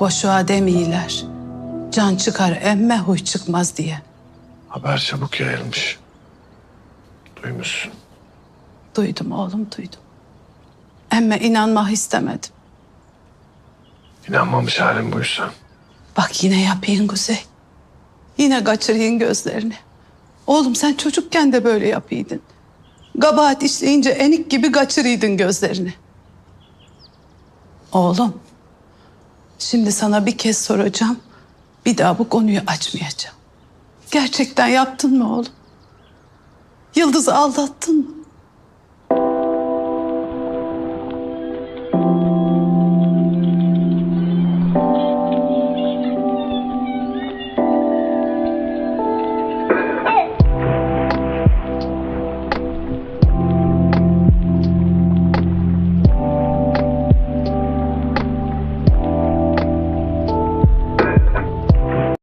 Boşuna demiyorlar. Can çıkar emme huy çıkmaz diye. Haber çabuk yayılmış. Duymuşsun. Duydum oğlum duydum. Emme inanmak istemedim. İnanmamış halim buysa. Bak yine yapayım Kuzey. Yine kaçırayım gözlerini. Oğlum sen çocukken de böyle yapıydın. Kabahat işleyince enik gibi kaçırıydın gözlerini. Oğlum, Şimdi sana bir kez soracağım. Bir daha bu konuyu açmayacağım. Gerçekten yaptın mı oğlum? Yıldız'ı aldattın mı?